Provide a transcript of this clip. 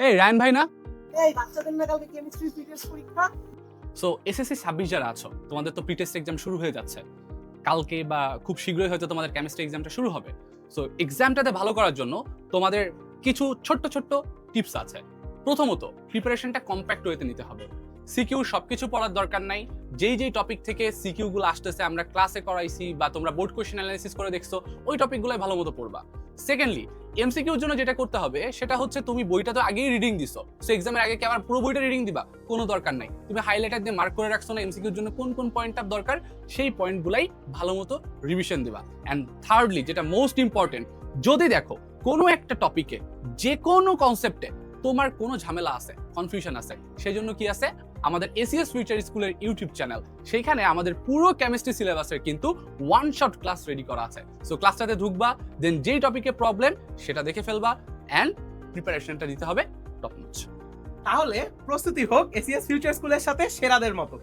এই রায়ন ভাই না? এই বাচ্চাদের না কালকে কেমিস্ট্রি ফিজিক্স পরীক্ষা? সো এসএসসি ছাব্বিশ যারা আছো তোমাদের তো প্রিটেস্ট এক্সাম শুরু হয়ে যাচ্ছে। কালকে বা খুব শীঘ্রই হয়তো তোমাদের কেমিস্ট্রি এক্সামটা শুরু হবে। সো এক্সামটাতে ভালো করার জন্য তোমাদের কিছু ছোট্ট ছোট্ট টিপস আছে। প্রথমত প্রিপারেশনটা কম্প্যাক্ট ওয়েতে নিতে হবে। সিকিউ সবকিছু পড়ার দরকার নাই। যেই যেই টপিক থেকে সিকিউ গুলো আসতেছে, আমরা ক্লাসে করাইছি বা তোমরা বোর্ড কোশ্চেন অ্যানালাইসিস করে দেখছ, ওই টপিকগুলোই ভালো মতো পড়বা। সেকেন্ডলি এমসিকিউর জন্য যেটা করতে হবে, সেটা হচ্ছে তুমি বইটা তো আগেই রিডিং দিছো। সো এক্সামের আগে কি আবার পুরো বইটা রিডিং দিবা? কোনো দরকার নাই। তুমি হাইলাইটার দিয়ে মার্ক করে রাখছো না এমসিকিউর জন্য কোন কোন পয়েন্টটা দরকার, সেই পয়েন্টগুলাই ভালো মতো রিভিশন দিবা। অ্যান্ড থার্ডলি যেটা মোস্ট ইম্পর্টেন্ট যদি দেখো কোনো একটা টপিকে যে কোনো কনসেপ্টে তোমার কোনো ঝামেলা আছে কনফিউশন আছে সেই জন্য কি আছে? আমাদের এসিএস ফিউচার স্কুলের ইউটিউব চ্যানেল সেইখানে আমাদের পুরো কেমিস্ট্রি সিলেবাসের কিন্তু ওয়ান শট ক্লাস রেডি করা আছে। সো ক্লাসটাতে ঢুকবা দেন যেই টপিকে প্রবলেম সেটা দেখে ফেলবা অ্যান্ড প্রিপারেশনটা দিতে হবে টপ তাহলে প্রস্তুতি হোক এসিএস ফিউচার স্কুলের সাথে সেরাদের মতো।